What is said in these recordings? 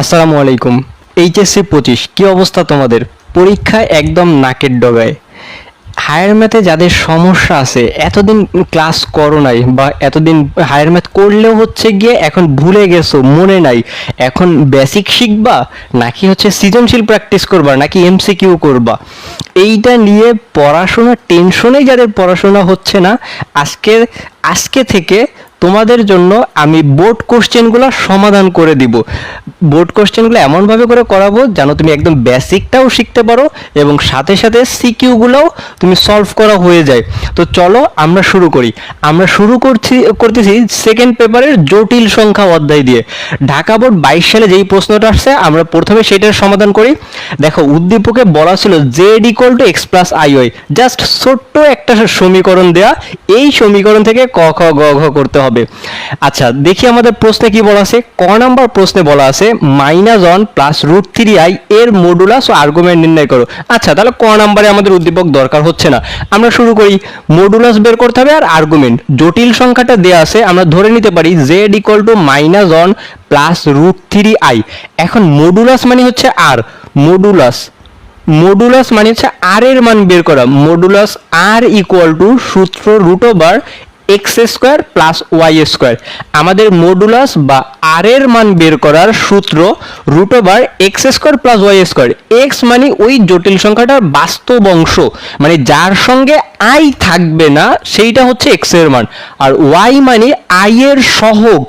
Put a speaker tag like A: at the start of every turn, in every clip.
A: আসসালামু আলাইকুম। এইচএসসি পঁচিশ, কী অবস্থা তোমাদের? পরীক্ষায় একদম নাকের ডগায়। হায়ার ম্যাথে যাদের সমস্যা আছে, এতদিন ক্লাস করো নাই বা এতদিন হায়ার ম্যাথ করলেও হচ্ছে গিয়ে এখন ভুলে গেছো, মনে নাই। এখন বেসিক শিখবা, নাকি হচ্ছে সৃজনশীল প্র্যাকটিস করবা, নাকি এমসিকিউ করবা? এইটা নিয়ে পড়াশোনা টেনশনেই যাদের পড়াশোনা হচ্ছে না, আজকের, আজকে থেকে তোমাদের জন্য আমি বোর্ড কোশ্চেনগুলো সমাধান করে দিব। বোর্ড কোশ্চেনগুলো এমনভাবে করে করাবো যেন তুমি একদম বেসিকটাও শিখতে পারো এবং সাথে সাথে সিকিউগুলোও তুমি সলভ করা হয়ে যায়। তো চলো আমরা শুরু করি। আমরা শুরু করছি, করতেছি সেকেন্ড পেপারের জটিল সংখ্যা অধ্যায় দিয়ে। ঢাকা বোর্ড বাইশ সালে যেই প্রশ্নটা আসছে, আমরা প্রথমে সেটার সমাধান করি। দেখো, উদ্দীপকে বলা ছিল z equal to x plus i y just ছোট্ট একটা সমীকরণ দেয়া। এই সমীকরণ থেকে ক, খ, গ, ঘ করতে হবে। আচ্ছা দেখি আমাদের প্রশ্নে কি বলা আছে। ক নাম্বার প্রশ্নে বলা আছে minus one plus root three i এর মডুলাস ও আর্গুমেন্ট নির্ণয় করো। আচ্ছা তাহলে ক নাম্বারে আমাদের উদ্দীপক দরকার হচ্ছে না। আমরা শুরু করি মডুলাস বের করতে হবে আর আর্গুমেন্ট জটিল সংখ্যাটা দেয়া আছে, আমরা ধরে নিতে পারি z equal to minus one plus root three i এখন মডুলাস মানে হচ্ছে আর মডুলাস মডুলাস মানে হচ্ছে আর এর মান বের করা। মডুলাস আর ইকুয়াল টু সূত্র root over x square plus y square আমাদের মডুলাস বা আর এর মান বের করার সূত্র root over x square plus y square x মানে ওই জটিল সংখ্যাটার বাস্তব অংশ মানে যার সঙ্গে আই থাকবে না, সেইটা হচ্ছে এক্সের মান। আর ওয়াই মানে আই এর সহগ,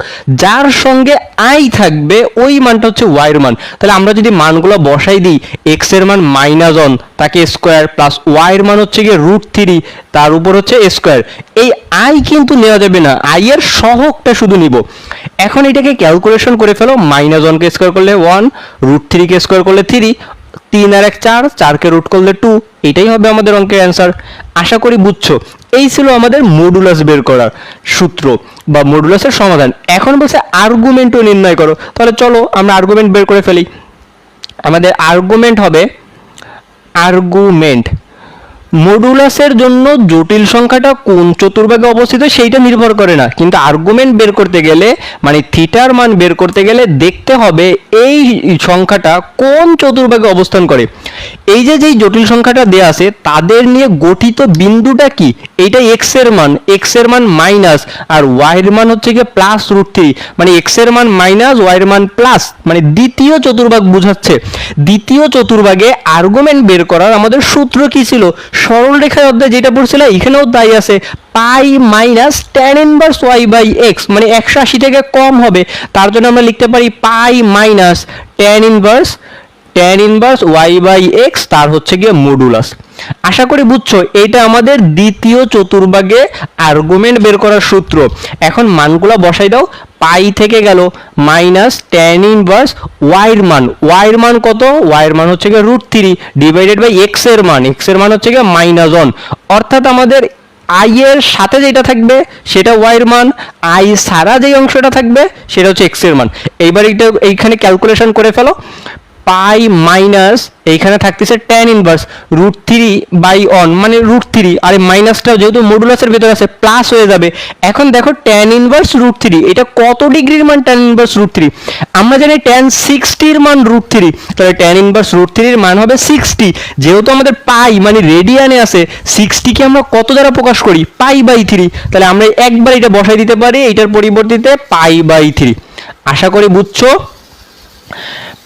A: যার সঙ্গে আই থাকবে, ওই মানটা হচ্ছে ওয়াই এর মান। তাহলে আমরা যদি মানগুলো বসাই দিই এক্সের মান মাইনাস ওয়ান তাকে স্কোয়ার প্লাস ওয়াই এর মান হচ্ছে গিয়ে রুট থ্রি তার উপর হচ্ছে স্কোয়ার এই আই কিন্তু নেওয়া যাবে না। আই এর সহগটা শুধু নিব। এখন এটাকে ক্যালকুলেশন করে ফেলো মাইনাস ওয়ানকে স্কোয়ার করলে ওয়ান রুট থ্রিকে স্কোয়ার করলে থ্রি তিন আর এক চার, চারকে রুট করলে টু এটাই হবে আমাদের অঙ্কের অ্যান্সার আশা করি বুঝছ? এই ছিল আমাদের মডুলাস বের করার সূত্র বা মডুলাসের সমাধান। এখন বলছে আর্গুমেন্টও নির্ণয় করো। তাহলে চলো আমরা আর্গুমেন্ট বের করে ফেলি। আমাদের আর্গুমেন্ট হবে আর্গুমেন্ট মডুলাসের জন্য জটিল সংখ্যাটা কোন চতুর্ভাগে অবস্থিত সেইটা নির্ভর করে না। কিন্তু আর্গুমেন্ট বের করতে গেলে মানে থিটার মান বের করতে গেলে দেখতে হবে এই সংখ্যাটা কোন চতুর্ভাগে অবস্থান করে। এই যে যেই জটিল সংখ্যাটা দেয়া আছে, তাদের নিয়ে গঠিত বিন্দুটা কি? এইটা এক্সের মান এক্সের মান মাইনাস আর ওয়াই এর মান হচ্ছে গিয়ে প্লাস রুট থ্রি মানে এক্সের মান মাইনাস ওয়াই এর মান প্লাস মানে দ্বিতীয় চতুর্ভাগ বুঝাচ্ছে। দ্বিতীয় চতুর্ভাগে আর্গুমেন্ট বের করার আমাদের সূত্র কি ছিল? সরল রেখায় অধ্যায় যেটা পড়ছিল, এখানেও তাই আছে। Pi minus tan inverse y by x মানে একশো আশি থেকে কম হবে। তার জন্য আমরা লিখতে পারি pi minus tan inverse tan inverse y by x তার হচ্ছে গিয়ে মডুলাস আশা করি বুঝছ এটা আমাদের দ্বিতীয় চতুর্ভাগে আর্গুমেন্ট বের করার সূত্র। এখন মানগুলো বসাই দাও, পাই থেকে গেল মাইনাস ট্যান ইনভার্স ওয়াইয়ের মান। ওয়াইয়ের মান কত? ওয়াইয়ের মান হচ্ছে গিয়ে রুট থ্রি ডিভাইডেড বাই এক্সের মান। এক্সের মান হচ্ছে গিয়ে মাইনাস ওয়ান অর্থাৎ আমাদের আই এর সাথে যেটা থাকবে, সেটা ওয়াইয়ের মান। আই সারা যেই অংশটা থাকবে, সেটা হচ্ছে এক্সের মান। এইবার এটা এইখানে ক্যালকুলেশন করে ফেলো। পাই মাইনাস এইখানে থাকতেছে tan inverse root three by one মানে রুট থ্রি আর এই মাইনাসটাও যেহেতু মডুলাসের ভেতরে আছে প্লাস হয়ে যাবে। এখন দেখো ট্যান ইনভার্স রুট থ্রি এটা কত ডিগ্রির মান ট্যান ইনভার্স রুট থ্রি আমরা জানি ট্যান সিক্সটির মান রুট থ্রি তাহলে ট্যান ইনভার্স রুট থ্রির মান হবে সিক্সটি যেহেতু আমাদের পাই মানে রেডিয়ানে আছে সিক্সটিকে আমরা কত দ্বারা প্রকাশ করি? পাই বাই থ্রি তাহলে আমরা একবার এটা বসাই দিতে পারি এটার পরিবর্তিতে পাই বাই থ্রি আশা করি বুঝছ?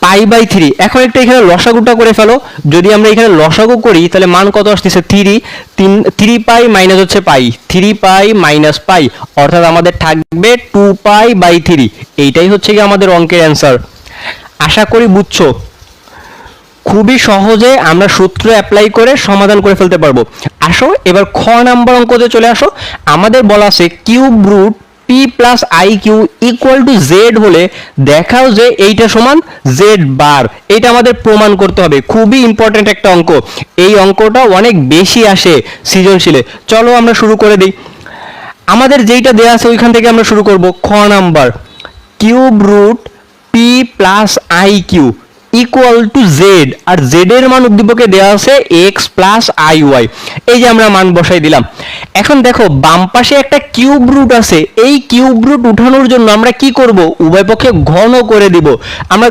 A: Pi by three. এখন একটা এখানে লসাগুটা করে ফেলো। যদি আমরা এখানে লসাগু করি, তাহলে মান কত আসতেছে? থ্রি। তিন, থ্রি পাই মাইনাস হচ্ছে পাই। থ্রি পাই মাইনাস পাই। অর্থাৎ আমাদের থাকবে টু পাই বাই থ্রি। এইটাই হচ্ছে কি আমাদের অঙ্কের অ্যান্সার। আশা করি বুঝছ? খুবই সহজে আমরা সূত্র অ্যাপ্লাই করে সমাধান করে ফেলতে পারব। আসো, এবার খ নাম্বার অঙ্কতে চলে আসো। আমাদের বলা আছে cube root p plus i q equal to z হলে দেখাও যে এইটা সমান জেড বার এটা আমাদের প্রমাণ করতে হবে। খুবই ইম্পর্টেন্ট একটা অঙ্ক। এই অঙ্কটা অনেক বেশি আসে সৃজনশীলে। চলো আমরা শুরু করে দিই। আমাদের যেইটা দেয়া আছে ওইখান থেকে আমরা শুরু করব। খ number cube root p plus i q equal to z R Z এর মান উদ্দীপকে দেওয়া আছে এক্স প্লাস আই ওয়াই এই যে আমরা মান বসাই দিলাম। এখন দেখো, বাম পাশে একটা কিউব রুট আছে। এই কিউব রুট উঠানোর জন্য আমরা কি করব? উভয় পক্ষে ঘন করে দিব। আমরা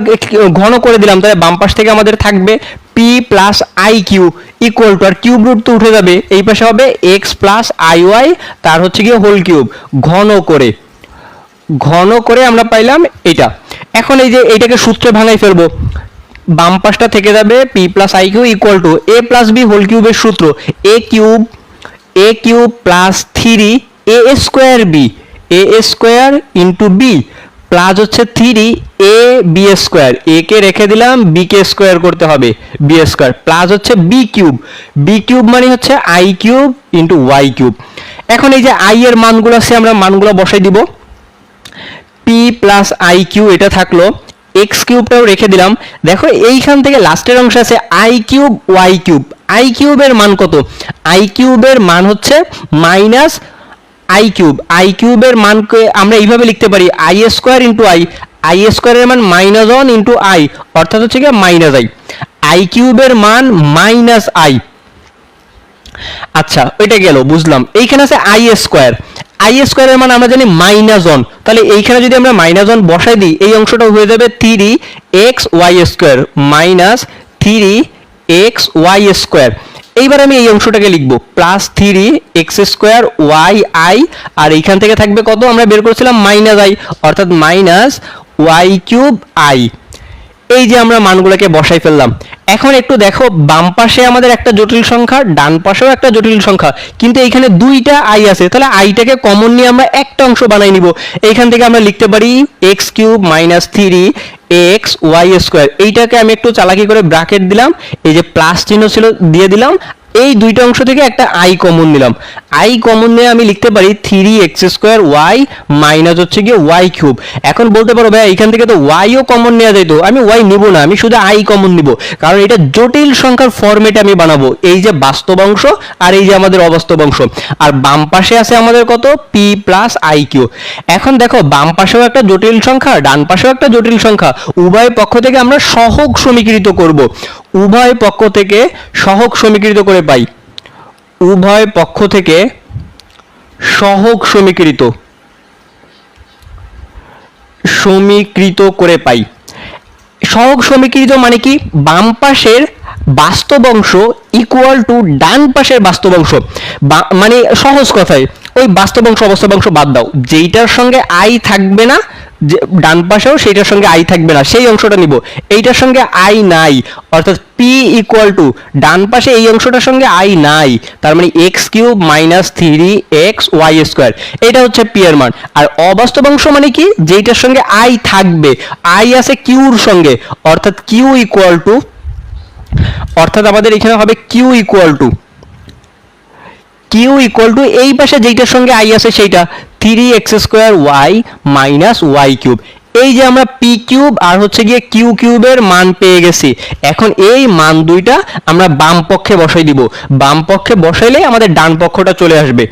A: ঘন করে দিলাম, তাহলে বাম পাশ থেকে আমাদের থাকবে p plus i q equal to R cube root তো উঠে যাবে। এই পাশে হবে এক্স প্লাস আই ওয়াই তার হচ্ছে গিয়ে হোল কিউব ঘন করে। ঘন করে আমরা পাইলাম এটা। এখন এই যে এইটাকে সূত্রে ভাঙাই ফেলব। বাম পাশটা থেকে যাবে p plus i q equal to a plus b whole কিউবের সূত্র। A cube a cube plus three a square b a square into b plus হচ্ছে three a b square a কে রেখে দিলাম বি কে স্কোয়ার করতে হবে B square plus হচ্ছে B cube B cube মানে হচ্ছে i cube into y cube এখন এই যে আই এর মানগুলো আছে, আমরা মানগুলো বসাই দিব। পি প্লাস আই কিউ এটা থাকল। এক্স কিউবটাও রেখে দিলাম। দেখো, এইখান থেকে লাস্টের অংশ আছে i cube y cube i কিউবের মান কত? আই কিউবের মান হচ্ছে মাইনাস আই কিউব আই কিউবের মানকে আমরা এইভাবে লিখতে পারি। I square into i i স্কোয়ারের মান মাইনাস ওয়ান ইন্টু আই অর্থাৎ হচ্ছে কি মাইনাস আই আই কিউবের মান মাইনাস আই আচ্ছা ওইটা গেল, বুঝলাম। এইখানে আছে আই স্কোয়ার আই স্কোয়ারের মান আমরা জানি মাইনাস ওয়ান তাহলে এইখানে যদি আমরা মাইনাস ওয়ান বসাই দিই, এই অংশটা হয়ে যাবে three x y square minus three x y square এইবার আমি এই অংশটাকে লিখব plus three x square y i আর এইখান থেকে থাকবে কত? আমরা বের করেছিলাম মাইনাস আই অর্থাৎ মাইনাস ওয়াই কিউব আই এই যে আমরা মানগুলোকে বসাই ফেললাম। এখন একটু দেখো, বাম পাশে আমাদের একটা জটিল সংখ্যা, ডান পাশেও একটা জটিল সংখ্যা। কিন্তু এইখানে দুইটা আই আছে, তাহলে আইটাকে কমন নিয়ে আমরা একটা অংশ বানাই নিব। এইখান থেকে আমরা লিখতে পারি x cube minus three x y square এইটাকে আমি একটু চালাকি করে ব্রাকেট দিলাম, এই যে প্লাস চিহ্ন ছিল, দিয়ে দিলাম। এই দুইটা অংশ থেকে একটা আই কমন নিলাম। আই কমন নিয়ে আমি লিখতে পারি three x square y minus হচ্ছে গিয়ে ওয়াই কিউব এখন বলতে পারো ভাই এখান থেকে তো ওয়াইও কমন নেওয়া যেত। আমি ওয়াই নিব না, আমি শুধু আই কমন নিব। কারণ এটা জটিল সংখ্যার ফরম্যাটে আমি বানাবো। এই যে বাস্তব অংশ আর এই যে আমাদের অবাস্তব অংশ। আর বাম পাশে আছে আমাদের কত? পি প্লাস আই কিউ এখন দেখো, বাম পাশেও একটা জটিল সংখ্যা, ডান পাশেও একটা জটিল সংখ্যা। উভয় পক্ষ থেকে আমরা সহগ সমীকৃত করব। উভয় পক্ষ থেকে সহক সমীকৃত করে পাই। উভয় পক্ষ থেকে সহক সমীকৃত। সমীকৃত করে পাই। সহক সমীকৃত মানে কি? বাম পাশের বাস্তব অংশ ইকুয়াল টু ডান পাশের বাস্তব অংশ। মানে সহজ কথায় ওই বাস্তব অংশ, অবাস্তব অংশ বাদ দাও। যেইটার সঙ্গে আই থাকবে না, যে ডান পাশেও সেইটার সঙ্গে আই থাকবে না, সেই অংশটা নিব। এইটার সঙ্গে আই নাই, অর্থাৎ পি ইকুয়াল টু ডান পাশে এই অংশটার সঙ্গে আই নাই, তার মানে x cube minus three x y square এটা হচ্ছে পি এর মান। আর অবাস্তব অংশ মানে কি? যেইটার সঙ্গে আই থাকবে আই আছে কিউর সঙ্গে, অর্থাৎ কিউ ইকুয়াল টু অর্থাৎ আমাদের এখানে হবে q equal to q equal to এই পাশে যেইটার সঙ্গে আই আছে সেইটা three x square y minus y cube এই যে আমরা পি কিউব আর হচ্ছে গিয়ে কিউ কিউবের মান পেয়ে গেছি। এখন এই মান দুইটা আমরা বাম পক্ষে বসাই দিব। বাম পক্ষে বসাইলেই আমাদের ডান পক্ষটা চলে আসবে।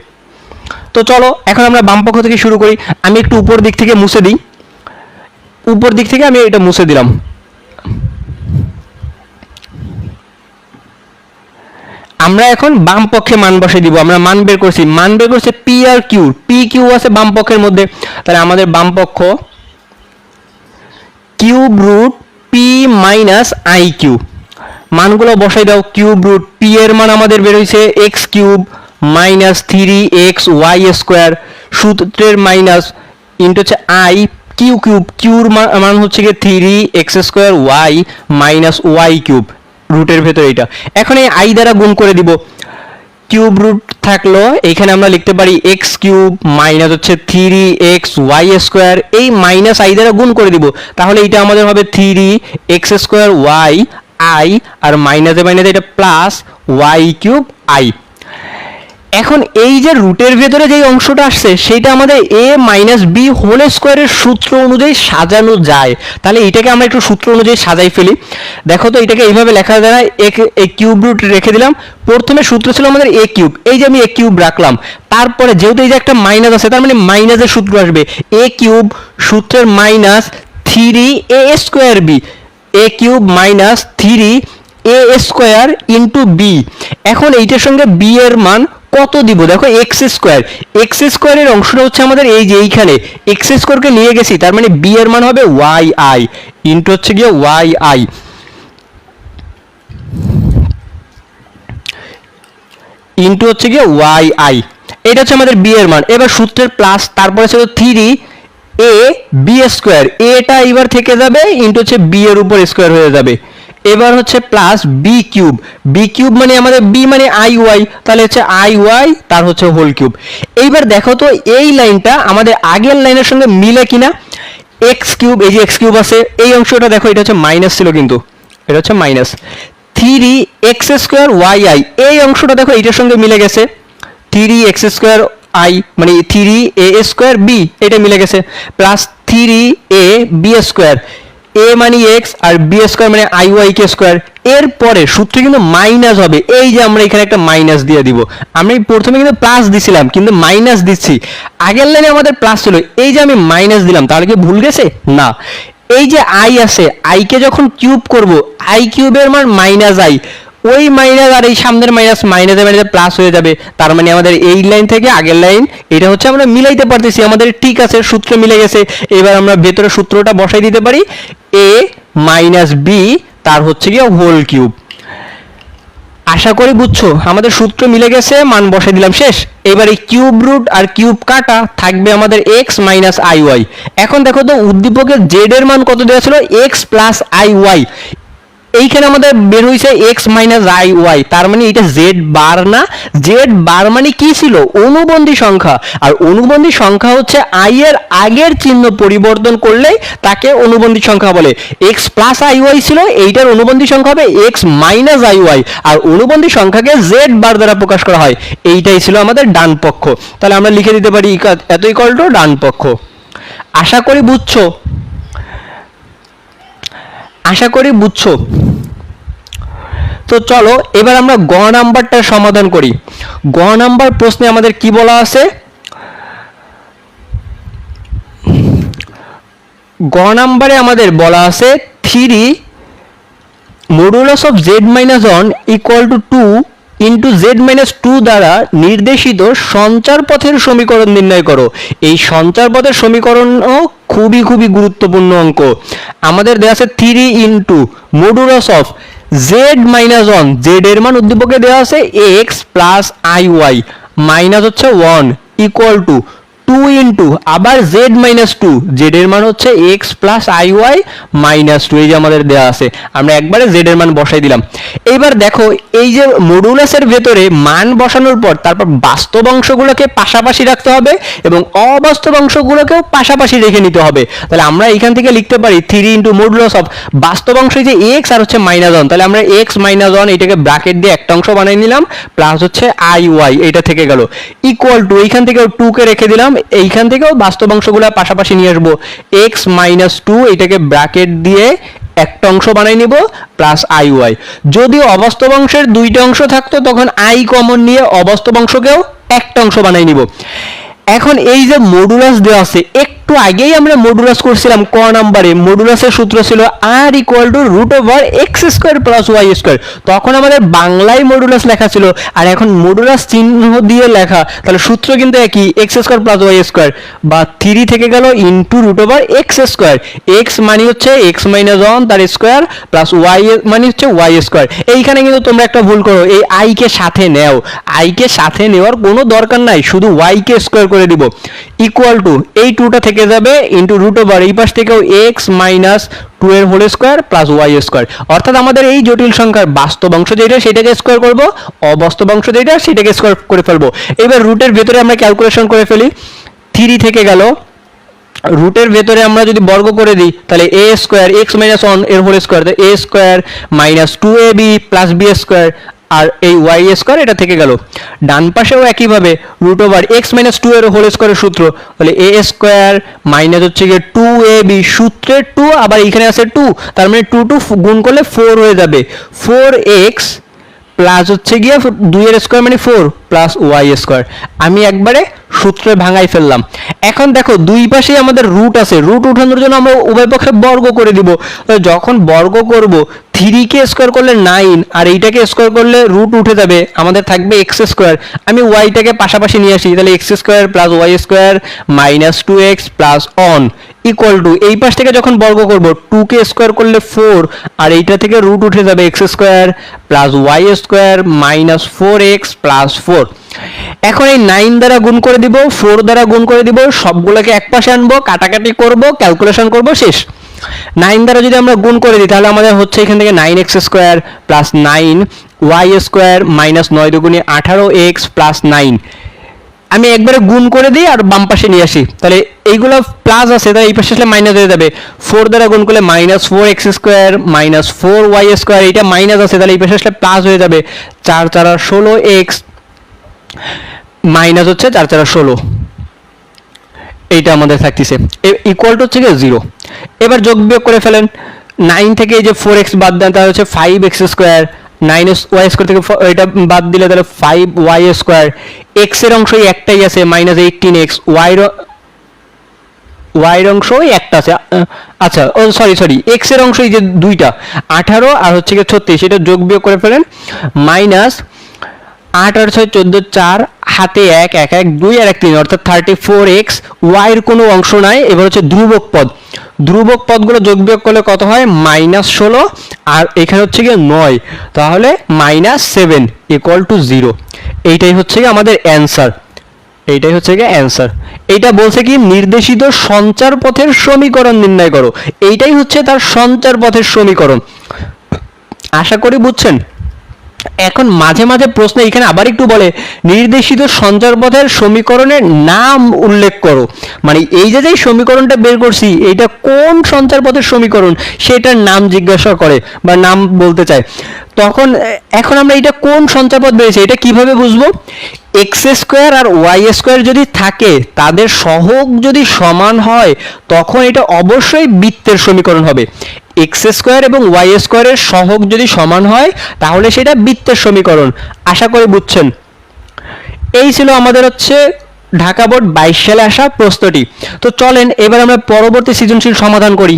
A: তো চলো, এখন আমরা বাম পক্ষ থেকে শুরু করি। আমি একটু উপর দিক থেকে মুছে দিই। উপর দিক থেকে আমি এটা মুছে দিলাম। আমরা এখন বাম পক্ষে মান বসে দিব, আমরা মান বের করছি। মান বের করছে পি আর কিউ পি কিউ আছে বাম পক্ষের মধ্যে। তাহলে আমাদের বাম পক্ষ cube root p minus i q মানগুলো বসাই দাও কিউব রুট পি এর মান আমাদের বের হয়েছে x cube minus three x y square সূত্রের মাইনাস ইন্টু হচ্ছে আই কিউ কিউব কিউর মান হচ্ছে গিয়ে three x square y minus y cube রুটের ভেতরে এটা এখন এই আই দ্বারা গুণ করে দিব। কিউব রুট থাকল এখানে আমরা লিখতে পারি এক্স কিউব মাইনাস হচ্ছে থ্রি এক্স ওয়াই স্কোয়ার এই মাইনাস আই দ্বারা গুণ করে দিব। তাহলে এটা আমাদের হবে three x square y i আর মাইনাসে মাইনাসে এটা প্লাস ওয়াই কিউব আই এখন এই যে রুটের ভেতরে যে অংশটা আসছে, সেইটা আমাদের এ মাইনাস বি হোল স্কোয়ারের সূত্র অনুযায়ী সাজানো যায়। তাহলে এটাকে আমরা একটু সূত্র অনুযায়ী সাজাই ফেলি। দেখো তো, এটাকে এইভাবে লেখা যায় এ কিউব রুট রেখে দিলাম। প্রথমে সূত্র ছিল আমাদের এ কিউব এই যে আমি এ কিউব রাখলাম, তারপরে যেহেতু এই যে একটা মাইনাস আছে, তার মানে মাইনাসের সূত্র আসবে। এ কিউব সূত্রের minus three a square b a cube minus three a square into b এখন এইটার সঙ্গে বি এর মান কত দিব? দেখো এক্স স্কোয়ার এক্স স্কোয়ারের অংশটা হচ্ছে আমাদের এই যে এইখানে। এক্স স্কোয়ারকে নিয়ে গেছি, তার মানে বি এর মান হবে ওয়াই আই ইন্টু হচ্ছে গিয়ে ওয়াই আই ইন্টু হচ্ছে গিয়ে ওয়াই আই এটা হচ্ছে আমাদের বি এর মান। এবার সূত্রের প্লাস তারপরে ছিল থ্রি এ বি স্কোয়ার এটা এবার থেকে যাবে ইন্টু হচ্ছে বি এর উপর স্কোয়ার হয়ে যাবে। এবার হচ্ছে plus b cube b cube মানে আমাদের বি মানে আই ওয়াই তাহলে হচ্ছে আই ওয়াই তার হচ্ছে হোল কিউব এইবার দেখো তো এই লাইনটা আমাদের আগের লাইনের সঙ্গে মিলে কিনা? এক্স কিউব এই যে এক্স কিউব আছে, এই অংশটা দেখো, এটা হচ্ছে মাইনাস ছিল কিন্তু। এটা হচ্ছে minus three x square y i এই অংশটা দেখো, এইটার সঙ্গে মিলে গেছে। থ্রি এক্স স্কোয়ার আই মানে থ্রি এ স্কোয়ার বি এটা মিলে গেছে। Plus three a b square a মানে এক্স আর বি স্কোয়ার মানে আই ওয়াই কে স্কোয়ার এরপরে সূত্রে কিন্তু মাইনাস হবে। এই যে আমরা এখানে একটা মাইনাস দিয়ে দিব। আমি প্রথমে কিন্তু প্লাস দিছিলাম, কিন্তু মাইনাস দিচ্ছি। আগের লাইনে আমাদের প্লাস ছিল। এই যে আমি মাইনাস দিলাম, তাহলে কি ভুল গেছে? না। এই যে আই আছে আইকে যখন কিউব করব আই কিউবের মান মাইনাস আই ওই মাইনাস আর এই সামনের মাইনাস মাইনাসে মাইনাসে প্লাস হয়ে যাবে। তার মানে আমাদের এই লাইন থেকে আগের লাইন এটা হচ্ছে আমরা মিলাইতে পারতেছি, আমাদের ঠিক আছে, সূত্র মিলে গেছে। এবার আমরা ভেতরে সূত্রটা বসাই দিতে পারি। এ মাইনাস বি তার হচ্ছে গিয়ে হোল কিউব আশা করি বুঝছ, আমাদের সূত্র মিলে গেছে, মান বসে দিলাম, শেষ। এবার এই কিউব রুট আর কিউব কাটা থাকবে আমাদের এক্স মাইনাস আই ওয়াই এখন দেখো তো, উদ্দীপকের জেড এর মান কত দেওয়া ছিল? এক্স প্লাস আই ওয়াই এইখানে আমাদের বের হয়েছে এক্স মাইনাস আই ওয়াই তার মানে এটা জেড বার না জেড বার মানে কি ছিল? অনুবন্ধী সংখ্যা। আর অনুবন্ধী সংখ্যা হচ্ছে আই এর আগের চিহ্ন পরিবর্তন করলেই তাকে অনুবন্ধী সংখ্যা বলে। এক্স প্লাস আই ওয়াই ছিল, এইটার অনুবন্ধী সংখ্যা হবে এক্স মাইনাস আই ওয়াই আর অনুবন্ধী সংখ্যাকে জেড বার দ্বারা প্রকাশ করা হয়। এইটাই ছিল আমাদের ডান পক্ষ। তাহলে আমরা লিখে দিতে পারি ইকা- এত ইকল টু ডান পক্ষ। আশা করি বুঝছ। আশা করি বুঝছ? তো চলো, এবার আমরা গ নাম্বারটার সমাধান করি। গ নাম্বার প্রশ্নে আমাদের কি বলা আছে? গ নাম্বারে আমাদের বলা আছে three modulus of z minus one equal to two into z minus two দ্বারা নির্দেশিত সঞ্চার পথের সমীকরণ নির্ণয় করো। এই সঞ্চার পথের সমীকরণও খুবই খুবই গুরুত্বপূর্ণ অঙ্ক। আমাদের দেওয়া আছে three into modulus of z minus one z এর মান উদ্দীপকে দেওয়া আছে x plus i y minus হচ্ছে one equal to two into আবার জেড মাইনাস টু জেড এর মান হচ্ছে x plus i y minus two এই যে আমাদের দেওয়া আছে। আমরা একবারে জেড এর মান বসাই দিলাম। এইবার দেখো, এই যে মডুলাসের ভেতরে মান বসানোর পর তারপর বাস্তব অংশগুলোকে পাশাপাশি রাখতে হবে এবং অবাস্তব অংশগুলোকেও পাশাপাশি রেখে নিতে হবে। তাহলে আমরা এখান থেকে লিখতে পারি থ্রি ইন্টু মডুলাস অফ বাস্তব অংশ যে এক্স আর হচ্ছে মাইনাস ওয়ান তাহলে আমরা এক্স মাইনাস ওয়ান এটাকে ব্র্যাকেট দিয়ে একটা অংশ বানাই নিলাম প্লাস হচ্ছে আই ওয়াই এটা থেকে গেল। ইকুয়াল টু এইখান থেকেও টু কে রেখে দিলাম এইখান থেকেও বাস্তব অংশগুলো পাশাপাশি নিয়ে আসব। এক্স মাইনাস টু এটাকে ব্র্যাকেট দিয়ে একটা অংশ বানাই নিব প্লাস আই ওয়াই যদি অবাস্তব অংশের দুইটা অংশ থাকতো, তখন আই কমন নিয়ে অবাস্তব অংশকেও একটা অংশ বানাই নিব। এখন এই যে মডুলাস দেওয়া আছে একটু আগেই আমরা মডুলাস করছিলাম, ক নাম্বারে। মডুলাসের সূত্র ছিল r equal to root over x square plus y square তখন আমাদের বাংলায় মডুলাস লেখা ছিল, আর এখন মডুলাস চিহ্ন দিয়ে লেখা, তাহলে সূত্র কিন্তু একই x square plus y square বা থ্রি থেকে গেল into root over x square x মানে হচ্ছে এক্স মাইনাস ওয়ান তার স্কোয়ার প্লাস ওয়াই মানে হচ্ছে ওয়াই স্কোয়ার এইখানে কিন্তু তোমরা একটা ভুল করো, এই আই কে সাথে নেও। আই কে সাথে নেওয়ার কোনো দরকার নাই, শুধু ওয়াই কে স্কোয়ার করে দিব। ইকুয়াল টু এই টুটা থেকে যাবে ইন্টু রুট ওভার এই পাশ থেকেও এক্স মাইনাস টু এর whole square plus y square অর্থাৎ আমাদের এই জটিল সংখ্যার বাস্তব অংশ যেটা, সেটাকে স্কোয়ার করব। অবাস্তব অংশ যেটা, সেটাকে স্কোয়ার করে ফেলব। এবার রুটের ভেতরে আমরা ক্যালকুলেশন করে ফেলি। থ্রি থেকে গেল। রুটের ভেতরে আমরা যদি বর্গ করে দিই, তাহলে এ স্কোয়ার এক্স মাইনাস ওয়ানের whole square a square minus two a b plus b square আর এই ওয়াই স্কোয়ার এটা থেকে গেল। ডান পাশেও একইভাবে root over x minus two এর হোল স্কোয়ারের সূত্র। তাহলে এ স্কোয়ার মাইনাস হচ্ছে গিয়ে টু এ বি সূত্রের টু আবার এখানে আছে টু তার মানে টু টু গুণ করলে ফোর হয়ে যাবে। ফোর এক্স প্লাস হচ্ছে গিয়ে দুইয়ের স্কোয়ার মানে ফোর প্লাস ওয়াই স্কোয়ার আমি একবারে সূত্রে ভাঙাই ফেললাম। এখন দেখো, দুই পাশেই আমাদের রুট আছে। রুট উঠানোর জন্য আমরা উভয় পক্ষে বর্গ করে দিব। যখন বর্গ করব থ্রি কে স্কোয়ার করলে নাইন আর এইটাকে স্কোয়ার করলে রুট উঠে যাবে, আমাদের থাকবে এক্স স্কোয়ার আমি ওয়াইটাকে পাশাপাশি নিয়ে আসি, তাহলে x square plus y square minus two x plus one equal to এই পাশ থেকে যখন বর্গ করব টু কে স্কোয়ার করলে ফোর আর এইটা থেকে রুট উঠে যাবে x square plus y square minus four x plus four এখন এই নাইন দ্বারা গুণ করে দিব ফোর দ্বারা গুণ করে দিব, সবগুলোকে এক পাশে আনব, কাটাকাটি করব ক্যালকুলেশন করব, শেষ। নাইন দ্বারা যদি আমরা গুণ করে দিই, তাহলে আমাদের হচ্ছে এখান থেকে nine x square plus nine, y square minus নয় দুগুণে আঠারো এক্স প্লাস নাইন। আমি একবারে গুণ করে দিই আর বাম পাশে নিয়ে আসি। তাহলে এইগুলো প্লাস আছে, তাহলে এই পাশে আসলে মাইনাস হয়ে যাবে। ফোর দ্বারা গুণ করলে minus four x square minus four y square এইটা মাইনাস আছে, তাহলে এই পাশে আসলে প্লাস হয়ে যাবে। চার চারা ষোলো এক্স মাইনাস হচ্ছে চার চারা ষোলো। এইটা আমাদের থাকতেছে। ইকুয়াল টু হচ্ছে জিরো এবার যোগ বিয়োগ করে ফেলেন। নাইন থেকে এই যে ফোর এক্স বাদ দেন, তাহলে হচ্ছে five x square nine s y square থেকে এটা বাদ দিলে তাহলে ফাইভ ওয়াই স্কোয়ার এক্সের অংশই একটাই আছে মাইনাস এইটিন এক্স ওয়াইর ওয়াইয়ের অংশ একটা আছে। আচ্ছা ও সরি সরি এক্সের অংশ এই যে দুইটা, আঠারো আর হচ্ছে গিয়ে ছত্রিশ, এটা যোগ বিয়োগ করে ফেলেন মাইনাস আট আর ছয় চোদ্দ চার, হাতে এক এক এক, দুই আর এক তিন, অর্থাৎ থার্টি ফোর এক্স ওয়াইয়ের কোনো অংশ নাই, এবার হচ্ছে ধ্রুবক পদ। ধ্রুবক পদগুলো যোগ বিয়োগ করলে কত হয়? মাইনাস ষোলো, আর এখানে হচ্ছে গিয়ে নয়। তাহলে minus seven equal to zero এইটাই হচ্ছে গিয়ে আমাদের অ্যান্সার এইটাই হচ্ছে গিয়ে অ্যান্সার এইটা বলছে কি, নির্দেশিত সঞ্চার পথের সমীকরণ নির্ণয় করো। এইটাই হচ্ছে তার সঞ্চার পথের সমীকরণ। আশা করি বুঝছেন? এখন মাঝে মাঝে প্রশ্ন এখানে আবার একটু বলে, নির্দেশিত সঞ্চার পথের সমীকরণের নাম উল্লেখ করো। মানে এই যে যে সমীকরণটা বের করছি এটা কোন সঞ্চার পথের সমীকরণ? সেটার নাম জিজ্ঞাসা করে বা নাম বলতে চায়। তখন, এখন আমরা এটা কোন সঞ্চার পথ বেরিয়েছে, এটা কীভাবে বুঝব? এক্স স্কোয়ার আর ওয়াই স্কোয়ার যদি থাকে, তাদের সহগ যদি সমান হয়, তখন এটা অবশ্যই বৃত্তের সমীকরণ হবে। এক্স স্কোয়ার এবং ওয়াই স্কোয়ারের সহগ যদি সমান হয়, তাহলে সেটা বৃত্তের সমীকরণ। আশা করি বুঝছেন? এই ছিল আমাদের হচ্ছে ঢাকা বোর্ড বাইশ সালে আসা প্রশ্নটি। তো চলেন, এবার আমরা পরবর্তী সৃজনশীল সমাধান করি।